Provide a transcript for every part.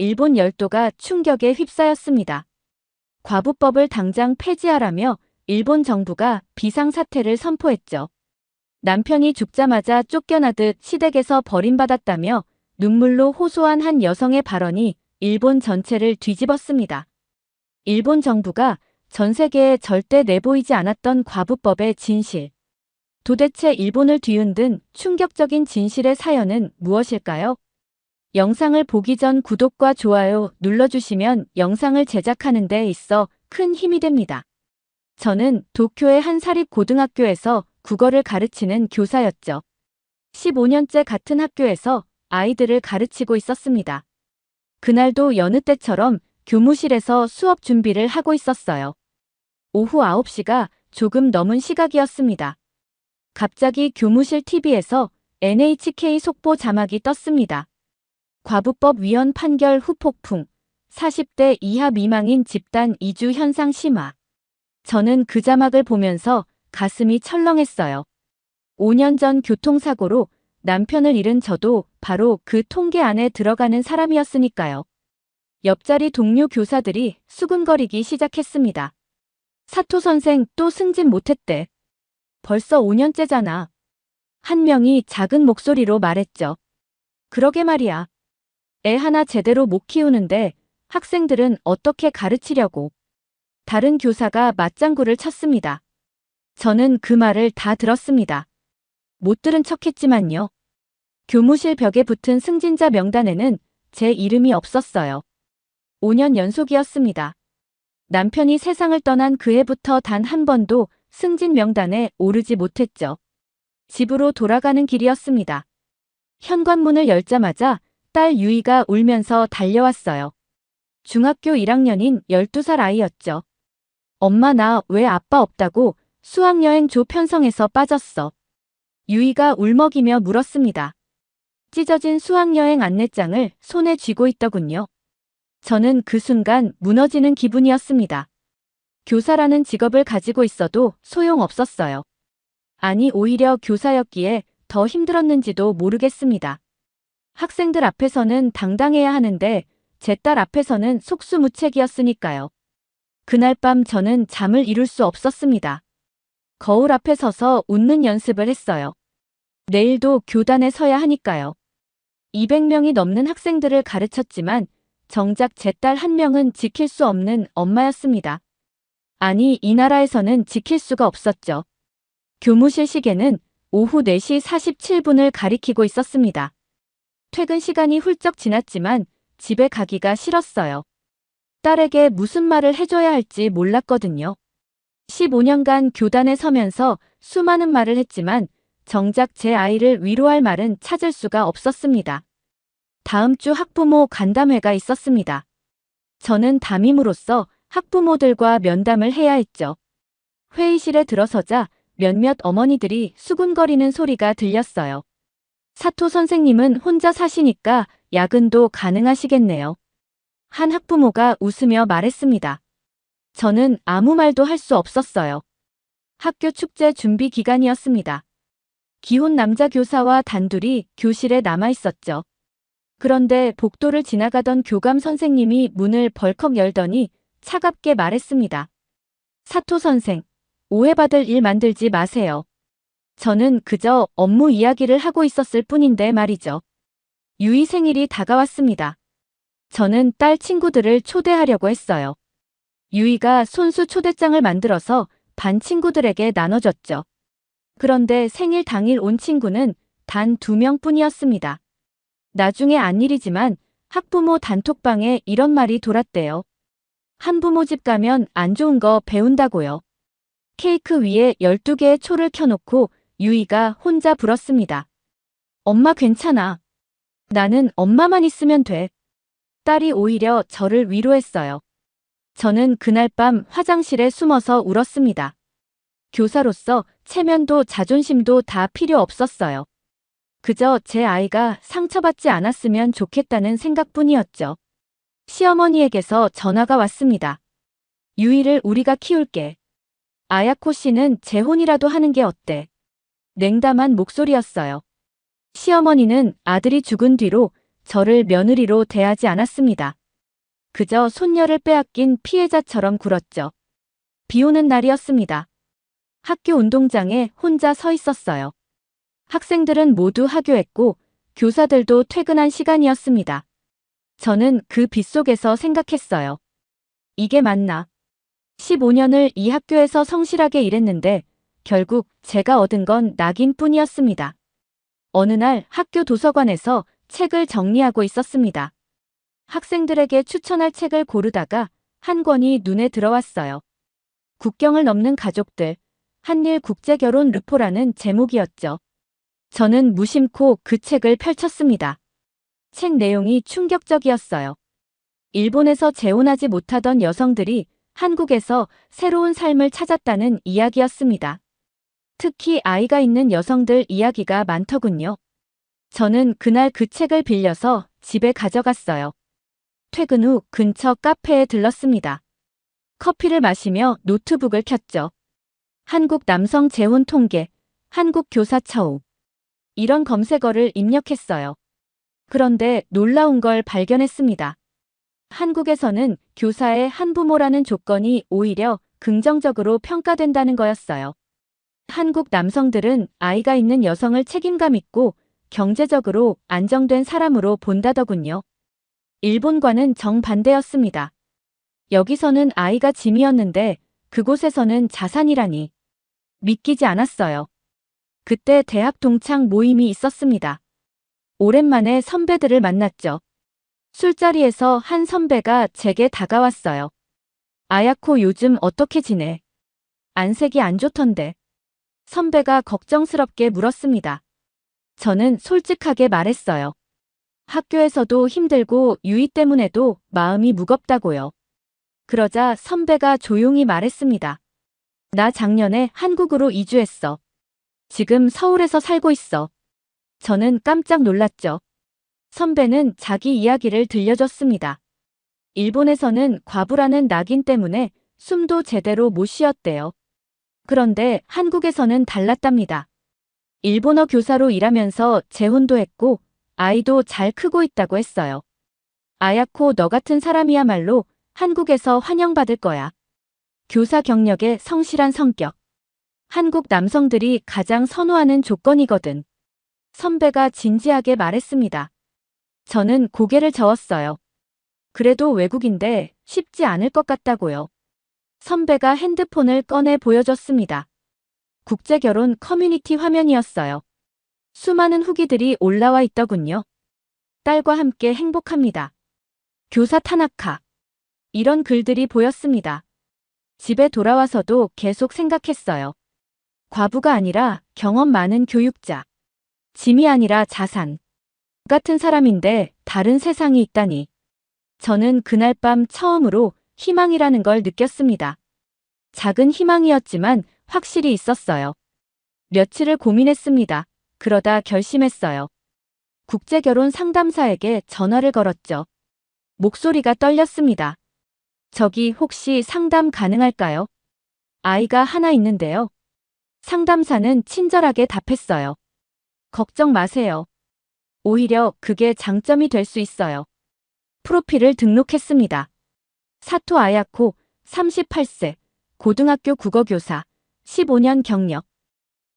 일본 열도가 충격에 휩싸였습니다. 과부법을 당장 폐지하라며 일본 정부가 비상사태를 선포했죠. 남편이 죽자마자 쫓겨나듯 시댁에서 버림받았다며 눈물로 호소한 한 여성의 발언이 일본 전체를 뒤집었습니다. 일본 정부가 전 세계에 절대 내보이지 않았던 과부법의 진실. 도대체 일본을 뒤흔든 충격적인 진실의 사연은 무엇일까요? 영상을 보기 전 구독과 좋아요 눌러주시면 영상을 제작하는 데 있어 큰 힘이 됩니다. 저는 도쿄의 한 사립고등학교에서 국어를 가르치는 교사였죠. 15년째 같은 학교에서 아이들을 가르치고 있었습니다. 그날도 여느 때처럼 교무실에서 수업 준비를 하고 있었어요. 오후 9시가 조금 넘은 시각이었습니다. 갑자기 교무실 TV에서 NHK 속보 자막이 떴습니다. 과부법 위헌 판결 후 폭풍, 40대 이하 미망인 집단 이주 현상 심화. 저는 그 자막을 보면서 가슴이 철렁했어요. 5년 전 교통사고로 남편을 잃은 저도 바로 그 통계 안에 들어가는 사람이었으니까요. 옆자리 동료 교사들이 수근거리기 시작했습니다. 사토 선생 또 승진 못했대. 벌써 5년째잖아. 한 명이 작은 목소리로 말했죠. 그러게 말이야. 애 하나 제대로 못 키우는데 학생들은 어떻게 가르치려고. 다른 교사가 맞장구를 쳤습니다. 저는 그 말을 다 들었습니다. 못 들은 척 했지만요. 교무실 벽에 붙은 승진자 명단에는 제 이름이 없었어요. 5년 연속이었습니다. 남편이 세상을 떠난 그 해부터 단 한 번도 승진 명단에 오르지 못했죠. 집으로 돌아가는 길이었습니다. 현관문을 열자마자 딸 유이가 울면서 달려왔어요. 중학교 1학년인 12살 아이였죠. 엄마 나 왜 아빠 없다고 수학여행 조 편성에서 빠졌어. 유이가 울먹이며 물었습니다. 찢어진 수학여행 안내장을 손에 쥐고 있더군요. 저는 그 순간 무너지는 기분이었습니다. 교사라는 직업을 가지고 있어도 소용없었어요. 아니 오히려 교사였기에 더 힘들었는지도 모르겠습니다. 학생들 앞에서는 당당해야 하는데 제 딸 앞에서는 속수무책이었으니까요. 그날 밤 저는 잠을 이룰 수 없었습니다. 거울 앞에 서서 웃는 연습을 했어요. 내일도 교단에 서야 하니까요. 200명이 넘는 학생들을 가르쳤지만 정작 제 딸 한 명은 지킬 수 없는 엄마였습니다. 아니, 이 나라에서는 지킬 수가 없었죠. 교무실 시계는 오후 4시 47분을 가리키고 있었습니다. 퇴근 시간이 훌쩍 지났지만 집에 가기가 싫었어요. 딸에게 무슨 말을 해줘야 할지 몰랐거든요. 15년간 교단에 서면서 수많은 말을 했지만 정작 제 아이를 위로할 말은 찾을 수가 없었습니다. 다음 주 학부모 간담회가 있었습니다. 저는 담임으로서 학부모들과 면담을 해야 했죠. 회의실에 들어서자 몇몇 어머니들이 수군거리는 소리가 들렸어요. 사토 선생님은 혼자 사시니까 야근도 가능하시겠네요. 한 학부모가 웃으며 말했습니다. 저는 아무 말도 할 수 없었어요. 학교 축제 준비 기간이었습니다. 기혼 남자 교사와 단둘이 교실에 남아 있었죠. 그런데 복도를 지나가던 교감 선생님이 문을 벌컥 열더니 차갑게 말했습니다. 사토 선생, 오해받을 일 만들지 마세요. 저는 그저 업무 이야기를 하고 있었을 뿐인데 말이죠. 유이 생일이 다가왔습니다. 저는 딸 친구들을 초대하려고 했어요. 유이가 손수 초대장을 만들어서 반 친구들에게 나눠줬죠. 그런데 생일 당일 온 친구는 단 두 명뿐이었습니다. 나중에 안 일이지만 학부모 단톡방에 이런 말이 돌았대요. 한부모 집 가면 안 좋은 거 배운다고요. 케이크 위에 12개의 초를 켜놓고 유이가 혼자 불었습니다. 엄마 괜찮아. 나는 엄마만 있으면 돼. 딸이 오히려 저를 위로했어요. 저는 그날 밤 화장실에 숨어서 울었습니다. 교사로서 체면도 자존심도 다 필요 없었어요. 그저 제 아이가 상처받지 않았으면 좋겠다는 생각뿐이었죠. 시어머니에게서 전화가 왔습니다. 유이를 우리가 키울게. 아야코 씨는 재혼이라도 하는 게 어때? 냉담한 목소리였어요. 시어머니는 아들이 죽은 뒤로 저를 며느리로 대하지 않았습니다. 그저 손녀를 빼앗긴 피해자처럼 굴었죠. 비 오는 날이었습니다. 학교 운동장에 혼자 서 있었어요. 학생들은 모두 하교했고 교사들도 퇴근한 시간이었습니다. 저는 그 빗속에서 생각했어요. 이게 맞나? 15년을 이 학교에서 성실하게 일했는데 결국 제가 얻은 건 낙인뿐이었습니다. 어느 날 학교 도서관에서 책을 정리하고 있었습니다. 학생들에게 추천할 책을 고르다가 한 권이 눈에 들어왔어요. 국경을 넘는 가족들, 한일 국제결혼 르포라는 제목이었죠. 저는 무심코 그 책을 펼쳤습니다. 책 내용이 충격적이었어요. 일본에서 재혼하지 못하던 여성들이 한국에서 새로운 삶을 찾았다는 이야기였습니다. 특히 아이가 있는 여성들 이야기가 많더군요. 저는 그날 그 책을 빌려서 집에 가져갔어요. 퇴근 후 근처 카페에 들렀습니다. 커피를 마시며 노트북을 켰죠. 한국 남성 재혼 통계, 한국 교사 처우. 이런 검색어를 입력했어요. 그런데 놀라운 걸 발견했습니다. 한국에서는 교사의 한부모라는 조건이 오히려 긍정적으로 평가된다는 거였어요. 한국 남성들은 아이가 있는 여성을 책임감 있고 경제적으로 안정된 사람으로 본다더군요. 일본과는 정반대였습니다. 여기서는 아이가 짐이었는데 그곳에서는 자산이라니. 믿기지 않았어요. 그때 대학 동창 모임이 있었습니다. 오랜만에 선배들을 만났죠. 술자리에서 한 선배가 제게 다가왔어요. 아야코 요즘 어떻게 지내? 안색이 안 좋던데. 선배가 걱정스럽게 물었습니다. 저는 솔직하게 말했어요. 학교에서도 힘들고 유이 때문에도 마음이 무겁다고요. 그러자 선배가 조용히 말했습니다. 나 작년에 한국으로 이주했어. 지금 서울에서 살고 있어. 저는 깜짝 놀랐죠. 선배는 자기 이야기를 들려줬습니다. 일본에서는 과부라는 낙인 때문에 숨도 제대로 못 쉬었대요. 그런데 한국에서는 달랐답니다. 일본어 교사로 일하면서 재혼도 했고 아이도 잘 크고 있다고 했어요. 아야코 너 같은 사람이야말로 한국에서 환영받을 거야. 교사 경력에 성실한 성격. 한국 남성들이 가장 선호하는 조건이거든. 선배가 진지하게 말했습니다. 저는 고개를 저었어요. 그래도 외국인데 쉽지 않을 것 같다고요. 선배가 핸드폰을 꺼내 보여줬습니다. 국제결혼 커뮤니티 화면이었어요. 수많은 후기들이 올라와 있더군요. 딸과 함께 행복합니다. 교사 타나카. 이런 글들이 보였습니다. 집에 돌아와서도 계속 생각했어요. 과부가 아니라 경험 많은 교육자. 짐이 아니라 자산. 같은 사람인데 다른 세상이 있다니. 저는 그날 밤 처음으로 희망이라는 걸 느꼈습니다. 작은 희망이었지만 확실히 있었어요. 며칠을 고민했습니다. 그러다 결심했어요. 국제결혼 상담사에게 전화를 걸었죠. 목소리가 떨렸습니다. 저기 혹시 상담 가능할까요? 아이가 하나 있는데요. 상담사는 친절하게 답했어요. 걱정 마세요. 오히려 그게 장점이 될 수 있어요. 프로필을 등록했습니다. 사토 아야코, 38세, 고등학교 국어교사, 15년 경력.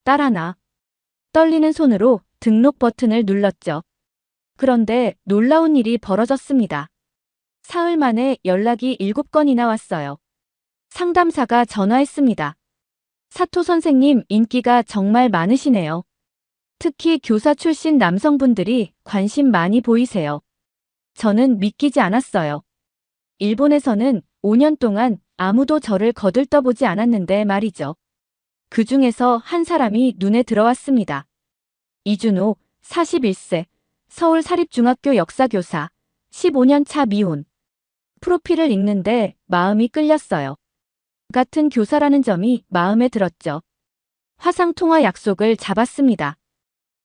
딸 하나. 떨리는 손으로 등록 버튼을 눌렀죠. 그런데 놀라운 일이 벌어졌습니다. 사흘 만에 연락이 7건이나 왔어요. 상담사가 전화했습니다. 사토 선생님 인기가 정말 많으시네요. 특히 교사 출신 남성분들이 관심 많이 보이세요. 저는 믿기지 않았어요. 일본에서는 5년 동안 아무도 저를 거들떠보지 않았는데 말이죠. 그 중에서 한 사람이 눈에 들어왔습니다. 이준호, 41세, 서울 사립중학교 역사교사, 15년 차 미혼. 프로필을 읽는데 마음이 끌렸어요. 같은 교사라는 점이 마음에 들었죠. 화상통화 약속을 잡았습니다.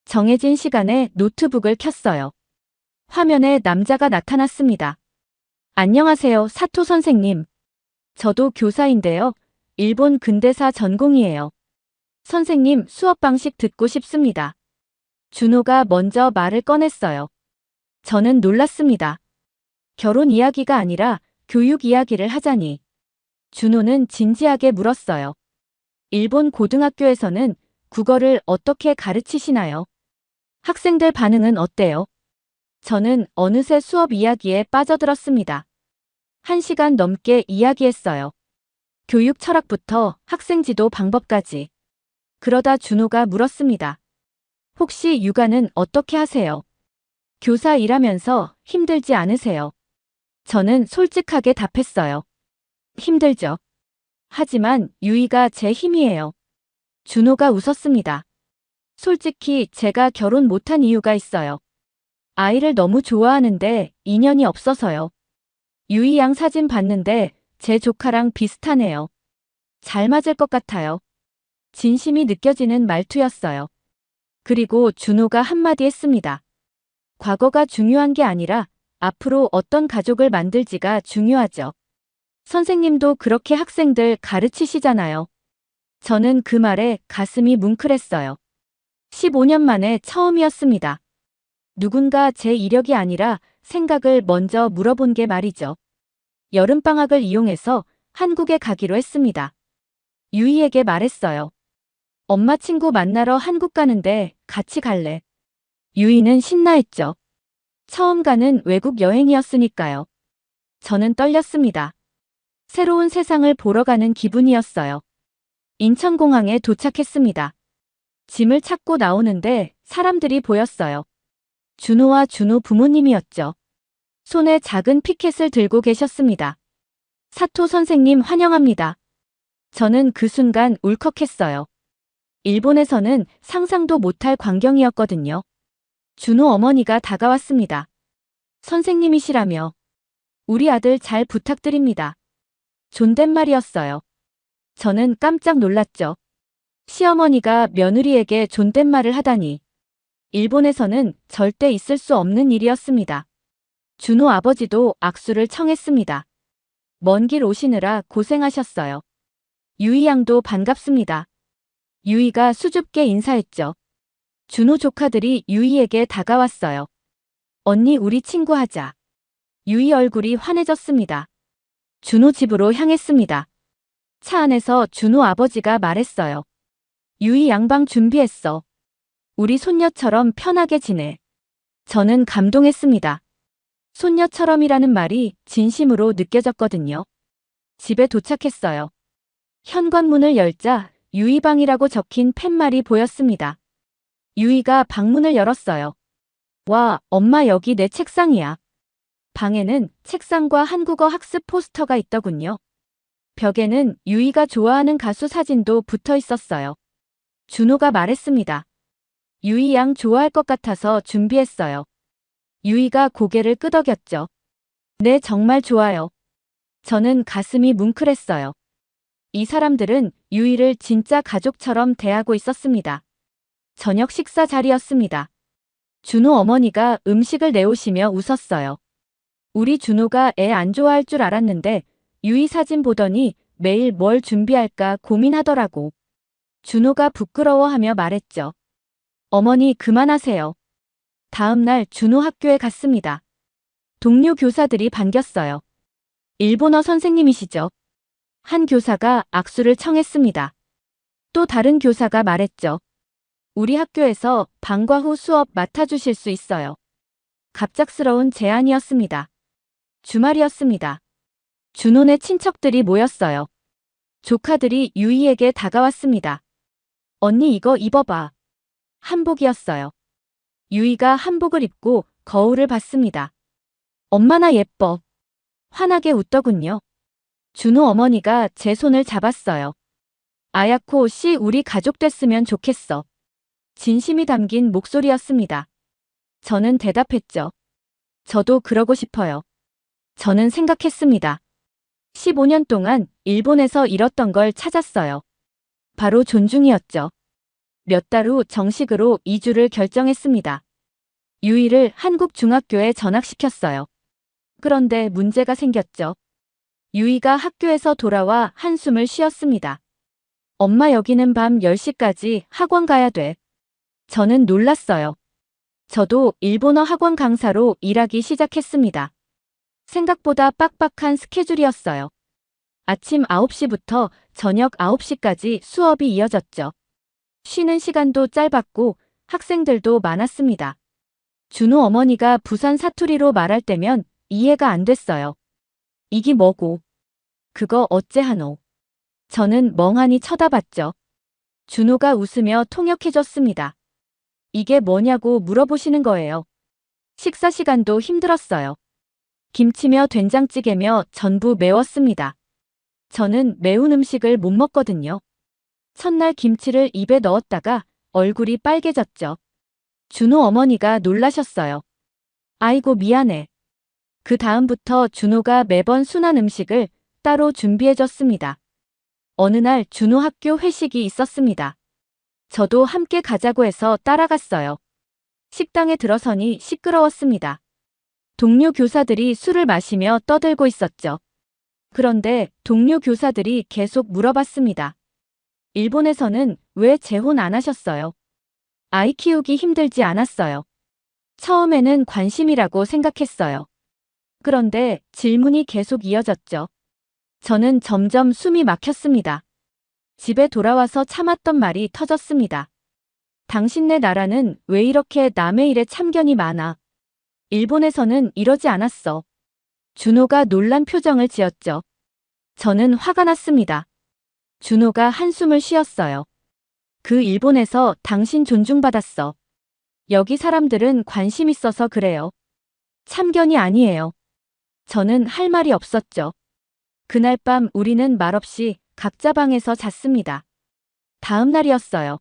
정해진 시간에 노트북을 켰어요. 화면에 남자가 나타났습니다. 안녕하세요, 사토 선생님. 저도 교사인데요. 일본 근대사 전공이에요. 선생님 수업 방식 듣고 싶습니다. 준호가 먼저 말을 꺼냈어요. 저는 놀랐습니다. 결혼 이야기가 아니라 교육 이야기를 하자니. 준호는 진지하게 물었어요. 일본 고등학교에서는 국어를 어떻게 가르치시나요? 학생들 반응은 어때요? 저는 어느새 수업 이야기에 빠져들었습니다. 한 시간 넘게 이야기했어요. 교육 철학부터 학생 지도 방법까지. 그러다 준호가 물었습니다. 혹시 육아는 어떻게 하세요? 교사 일하면서 힘들지 않으세요? 저는 솔직하게 답했어요. 힘들죠. 하지만 유이가 제 힘이에요. 준호가 웃었습니다. 솔직히 제가 결혼 못한 이유가 있어요. 아이를 너무 좋아하는데 인연이 없어서요. 유이 양 사진 봤는데 제 조카랑 비슷하네요. 잘 맞을 것 같아요. 진심이 느껴지는 말투였어요. 그리고 준호가 한마디 했습니다. 과거가 중요한 게 아니라 앞으로 어떤 가족을 만들지가 중요하죠. 선생님도 그렇게 학생들 가르치시잖아요. 저는 그 말에 가슴이 뭉클했어요. 15년 만에 처음이었습니다. 누군가 제 이력이 아니라 생각을 먼저 물어본 게 말이죠. 여름방학을 이용해서 한국에 가기로 했습니다. 유이에게 말했어요. 엄마 친구 만나러 한국 가는데 같이 갈래. 유이는 신나했죠. 처음 가는 외국 여행이었으니까요. 저는 떨렸습니다. 새로운 세상을 보러 가는 기분이었어요. 인천공항에 도착했습니다. 짐을 찾고 나오는데 사람들이 보였어요. 준호와 준호 부모님이었죠. 손에 작은 피켓을 들고 계셨습니다. 사토 선생님 환영합니다. 저는 그 순간 울컥했어요. 일본에서는 상상도 못할 광경이었거든요. 준호 어머니가 다가왔습니다. 선생님이시라며 우리 아들 잘 부탁드립니다. 존댓말이었어요. 저는 깜짝 놀랐죠. 시어머니가 며느리에게 존댓말을 하다니. 일본에서는 절대 있을 수 없는 일이었습니다. 준호 아버지도 악수를 청했습니다. 먼 길 오시느라 고생하셨어요. 유이 양도 반갑습니다. 유이가 수줍게 인사했죠. 준호 조카들이 유이에게 다가왔어요. 언니 우리 친구 하자. 유이 얼굴이 환해졌습니다. 준호 집으로 향했습니다. 차 안에서 준호 아버지가 말했어요. 유이 양방 준비했어. 우리 손녀처럼 편하게 지내. 저는 감동했습니다. 손녀처럼이라는 말이 진심으로 느껴졌거든요. 집에 도착했어요. 현관문을 열자 유이방이라고 적힌 팻말이 보였습니다. 유이가 방문을 열었어요. 와, 엄마 여기 내 책상이야. 방에는 책상과 한국어 학습 포스터가 있더군요. 벽에는 유이가 좋아하는 가수 사진도 붙어 있었어요. 준호가 말했습니다. 유이 양 좋아할 것 같아서 준비했어요. 유이가 고개를 끄덕였죠. 네, 정말 좋아요. 저는 가슴이 뭉클했어요. 이 사람들은 유이를 진짜 가족처럼 대하고 있었습니다. 저녁 식사 자리였습니다. 준호 어머니가 음식을 내오시며 웃었어요. 우리 준호가 애 안 좋아할 줄 알았는데 유이 사진 보더니 매일 뭘 준비할까 고민하더라고. 준호가 부끄러워하며 말했죠. 어머니 그만하세요. 다음 날 준호 학교에 갔습니다. 동료 교사들이 반겼어요. 일본어 선생님이시죠? 한 교사가 악수를 청했습니다. 또 다른 교사가 말했죠. 우리 학교에서 방과 후 수업 맡아주실 수 있어요. 갑작스러운 제안이었습니다. 주말이었습니다. 준호네 친척들이 모였어요. 조카들이 유이에게 다가왔습니다. 언니 이거 입어봐. 한복이었어요. 유이가 한복을 입고 거울을 봤습니다. 엄마나 예뻐. 환하게 웃더군요. 준호 어머니가 제 손을 잡았어요. 아야코 씨 우리 가족 됐으면 좋겠어. 진심이 담긴 목소리였습니다. 저는 대답했죠. 저도 그러고 싶어요. 저는 생각했습니다. 15년 동안 일본에서 잃었던 걸 찾았어요. 바로 존중이었죠. 몇 달 후 정식으로 이주를 결정했습니다. 유이를 한국 중학교에 전학시켰어요. 그런데 문제가 생겼죠. 유이가 학교에서 돌아와 한숨을 쉬었습니다. 엄마 여기는 밤 10시까지 학원 가야 돼. 저는 놀랐어요. 저도 일본어 학원 강사로 일하기 시작했습니다. 생각보다 빡빡한 스케줄이었어요. 아침 9시부터 저녁 9시까지 수업이 이어졌죠. 쉬는 시간도 짧았고 학생들도 많았습니다. 준호 어머니가 부산 사투리로 말할 때면 이해가 안 됐어요. 이기 뭐고? 그거 어째 하노? 저는 멍하니 쳐다봤죠. 준호가 웃으며 통역해줬습니다. 이게 뭐냐고 물어보시는 거예요. 식사 시간도 힘들었어요. 김치며 된장찌개며 전부 매웠습니다. 저는 매운 음식을 못 먹거든요. 첫날 김치를 입에 넣었다가 얼굴이 빨개졌죠. 준호 어머니가 놀라셨어요. 아이고 미안해. 그 다음부터 준호가 매번 순한 음식을 따로 준비해줬습니다. 어느 날 준호 학교 회식이 있었습니다. 저도 함께 가자고 해서 따라갔어요. 식당에 들어서니 시끄러웠습니다. 동료 교사들이 술을 마시며 떠들고 있었죠. 그런데 동료 교사들이 계속 물어봤습니다. 일본에서는 왜 재혼 안 하셨어요? 아이 키우기 힘들지 않았어요. 처음에는 관심이라고 생각했어요. 그런데 질문이 계속 이어졌죠. 저는 점점 숨이 막혔습니다. 집에 돌아와서 참았던 말이 터졌습니다. 당신네 나라는 왜 이렇게 남의 일에 참견이 많아? 일본에서는 이러지 않았어. 준호가 놀란 표정을 지었죠. 저는 화가 났습니다. 준호가 한숨을 쉬었어요. 그 일본에서 당신 존중받았어. 여기 사람들은 관심 있어서 그래요. 참견이 아니에요. 저는 할 말이 없었죠. 그날 밤 우리는 말없이 각자 방에서 잤습니다. 다음 날이었어요.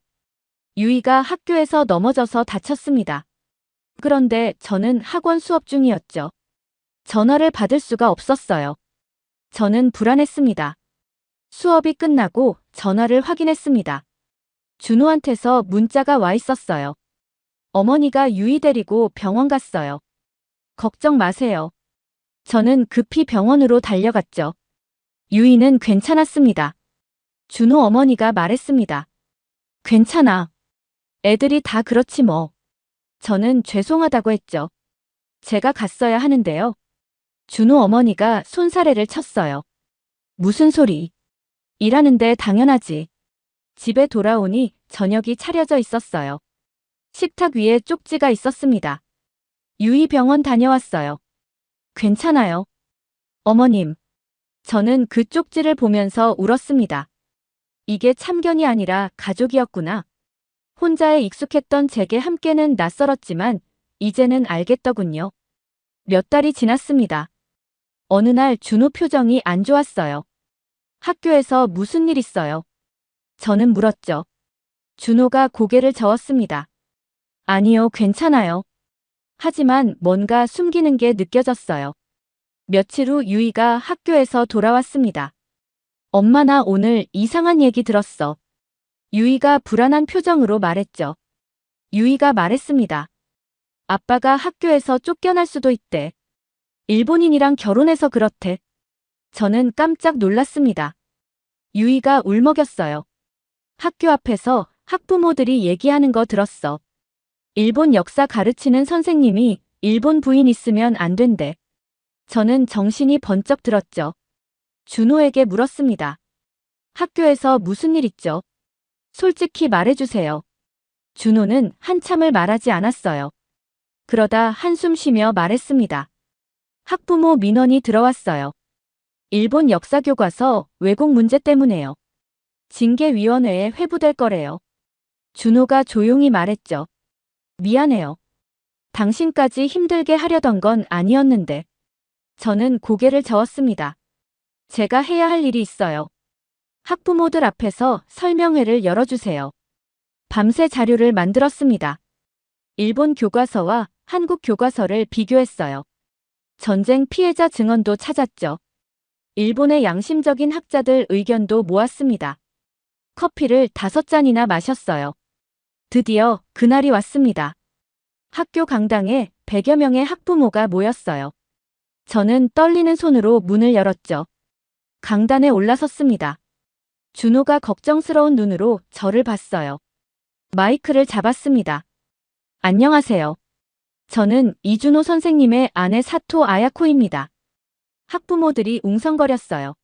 유이가 학교에서 넘어져서 다쳤습니다. 그런데 저는 학원 수업 중이었죠. 전화를 받을 수가 없었어요. 저는 불안했습니다. 수업이 끝나고 전화를 확인했습니다. 준호한테서 문자가 와 있었어요. 어머니가 유이 데리고 병원 갔어요. 걱정 마세요. 저는 급히 병원으로 달려갔죠. 유이는 괜찮았습니다. 준호 어머니가 말했습니다. 괜찮아. 애들이 다 그렇지 뭐. 저는 죄송하다고 했죠. 제가 갔어야 하는데요. 준호 어머니가 손사래를 쳤어요. 무슨 소리? 일하는데 당연하지. 집에 돌아오니 저녁이 차려져 있었어요. 식탁 위에 쪽지가 있었습니다. 유이 병원 다녀왔어요. 괜찮아요. 어머님. 저는 그 쪽지를 보면서 울었습니다. 이게 참견이 아니라 가족이었구나. 혼자에 익숙했던 제게 함께는 낯설었지만 이제는 알겠더군요. 몇 달이 지났습니다. 어느 날 준호 표정이 안 좋았어요. 학교에서 무슨 일 있어요? 저는 물었죠. 준호가 고개를 저었습니다. 아니요, 괜찮아요. 하지만 뭔가 숨기는 게 느껴졌어요. 며칠 후 유이가 학교에서 돌아왔습니다. 엄마 나 오늘 이상한 얘기 들었어. 유이가 불안한 표정으로 말했죠. 유이가 말했습니다. 아빠가 학교에서 쫓겨날 수도 있대. 일본인이랑 결혼해서 그렇대. 저는 깜짝 놀랐습니다. 유이가 울먹였어요. 학교 앞에서 학부모들이 얘기하는 거 들었어. 일본 역사 가르치는 선생님이 일본 부인 있으면 안 된대. 저는 정신이 번쩍 들었죠. 준호에게 물었습니다. 학교에서 무슨 일 있죠? 솔직히 말해주세요. 준호는 한참을 말하지 않았어요. 그러다 한숨 쉬며 말했습니다. 학부모 민원이 들어왔어요. 일본 역사교과서 왜곡 문제 때문에요. 징계위원회에 회부될 거래요. 준호가 조용히 말했죠. 미안해요. 당신까지 힘들게 하려던 건 아니었는데. 저는 고개를 저었습니다. 제가 해야 할 일이 있어요. 학부모들 앞에서 설명회를 열어주세요. 밤새 자료를 만들었습니다. 일본 교과서와 한국 교과서를 비교했어요. 전쟁 피해자 증언도 찾았죠. 일본의 양심적인 학자들 의견도 모았습니다. 커피를 다섯 잔이나 마셨어요. 드디어 그날이 왔습니다. 학교 강당에 100여 명의 학부모가 모였어요. 저는 떨리는 손으로 문을 열었죠. 강단에 올라섰습니다. 준호가 걱정스러운 눈으로 저를 봤어요. 마이크를 잡았습니다. 안녕하세요. 저는 이준호 선생님의 아내 사토 아야코입니다. 학부모들이 웅성거렸어요.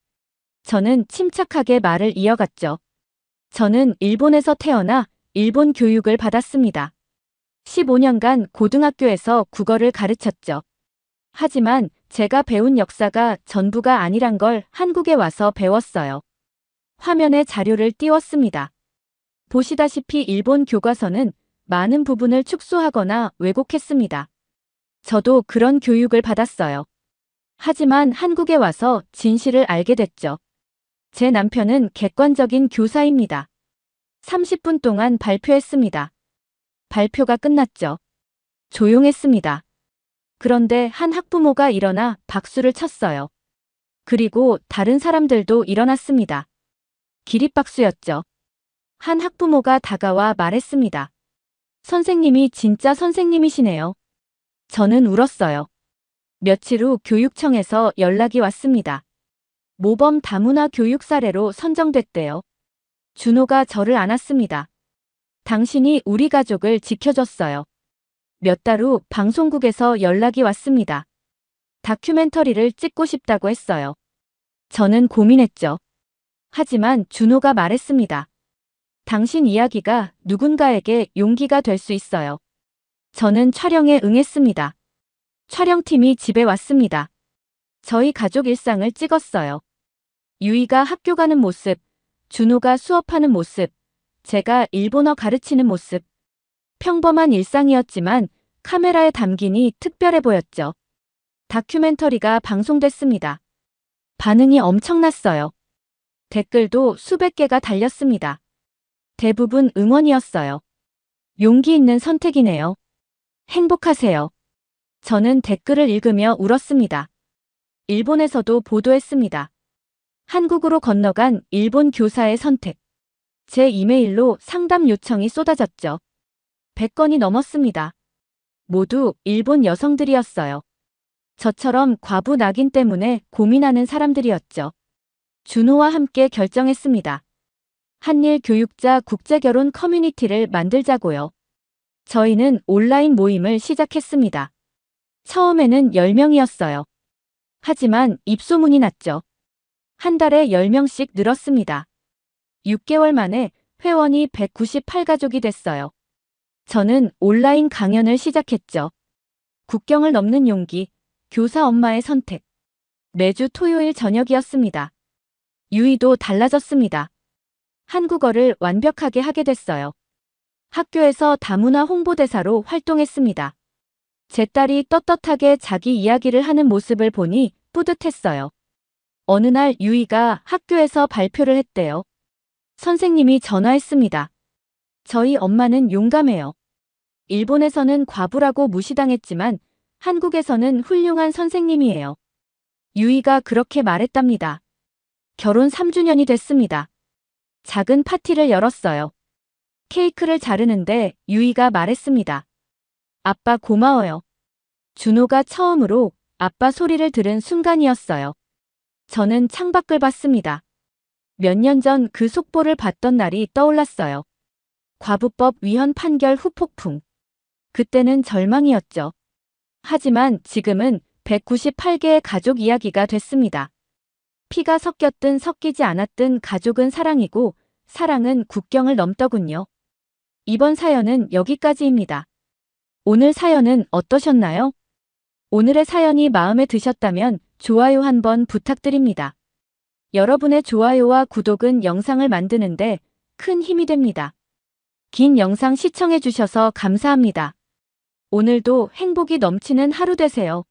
저는 침착하게 말을 이어갔죠. 저는 일본에서 태어나 일본 교육을 받았습니다. 15년간 고등학교에서 국어를 가르쳤죠. 하지만 제가 배운 역사가 전부가 아니란 걸 한국에 와서 배웠어요. 화면에 자료를 띄웠습니다. 보시다시피 일본 교과서는 많은 부분을 축소하거나 왜곡했습니다. 저도 그런 교육을 받았어요. 하지만 한국에 와서 진실을 알게 됐죠. 제 남편은 객관적인 교사입니다. 30분 동안 발표했습니다. 발표가 끝났죠. 조용했습니다. 그런데 한 학부모가 일어나 박수를 쳤어요. 그리고 다른 사람들도 일어났습니다. 기립박수였죠. 한 학부모가 다가와 말했습니다. 선생님이 진짜 선생님이시네요. 저는 울었어요. 며칠 후 교육청에서 연락이 왔습니다. 모범 다문화 교육 사례로 선정됐대요. 준호가 저를 안았습니다. 당신이 우리 가족을 지켜줬어요. 몇 달 후 방송국에서 연락이 왔습니다. 다큐멘터리를 찍고 싶다고 했어요. 저는 고민했죠. 하지만 준호가 말했습니다. 당신 이야기가 누군가에게 용기가 될 수 있어요. 저는 촬영에 응했습니다. 촬영팀이 집에 왔습니다. 저희 가족 일상을 찍었어요. 유이가 학교 가는 모습, 준호가 수업하는 모습, 제가 일본어 가르치는 모습. 평범한 일상이었지만 카메라에 담기니 특별해 보였죠. 다큐멘터리가 방송됐습니다. 반응이 엄청났어요. 댓글도 수백 개가 달렸습니다. 대부분 응원이었어요. 용기 있는 선택이네요. 행복하세요. 저는 댓글을 읽으며 울었습니다. 일본에서도 보도했습니다. 한국으로 건너간 일본 교사의 선택. 제 이메일로 상담 요청이 쏟아졌죠. 100건이 넘었습니다. 모두 일본 여성들이었어요. 저처럼 과부 낙인 때문에 고민하는 사람들이었죠. 준호와 함께 결정했습니다. 한일 교육자 국제결혼 커뮤니티를 만들자고요. 저희는 온라인 모임을 시작했습니다. 처음에는 10명이었어요. 하지만 입소문이 났죠. 한 달에 10명씩 늘었습니다. 6개월 만에 회원이 198가족이 됐어요. 저는 온라인 강연을 시작했죠. 국경을 넘는 용기, 교사 엄마의 선택. 매주 토요일 저녁이었습니다. 유이도 달라졌습니다. 한국어를 완벽하게 하게 됐어요. 학교에서 다문화 홍보대사로 활동했습니다. 제 딸이 떳떳하게 자기 이야기를 하는 모습을 보니 뿌듯했어요. 어느 날 유이가 학교에서 발표를 했대요. 선생님이 전화했습니다. 저희 엄마는 용감해요. 일본에서는 과부라고 무시당했지만 한국에서는 훌륭한 선생님이에요. 유이가 그렇게 말했답니다. 결혼 3주년이 됐습니다. 작은 파티를 열었어요. 케이크를 자르는데 유이가 말했습니다. 아빠 고마워요. 준호가 처음으로 아빠 소리를 들은 순간이었어요. 저는 창밖을 봤습니다. 몇 년 전 그 속보를 봤던 날이 떠올랐어요. 과부법 위헌 판결 후 폭풍. 그때는 절망이었죠. 하지만 지금은 198개의 가족 이야기가 됐습니다. 피가 섞였든 섞이지 않았든 가족은 사랑이고 사랑은 국경을 넘더군요. 이번 사연은 여기까지입니다. 오늘 사연은 어떠셨나요? 오늘의 사연이 마음에 드셨다면 좋아요 한번 부탁드립니다. 여러분의 좋아요와 구독은 영상을 만드는데 큰 힘이 됩니다. 긴 영상 시청해주셔서 감사합니다. 오늘도 행복이 넘치는 하루 되세요.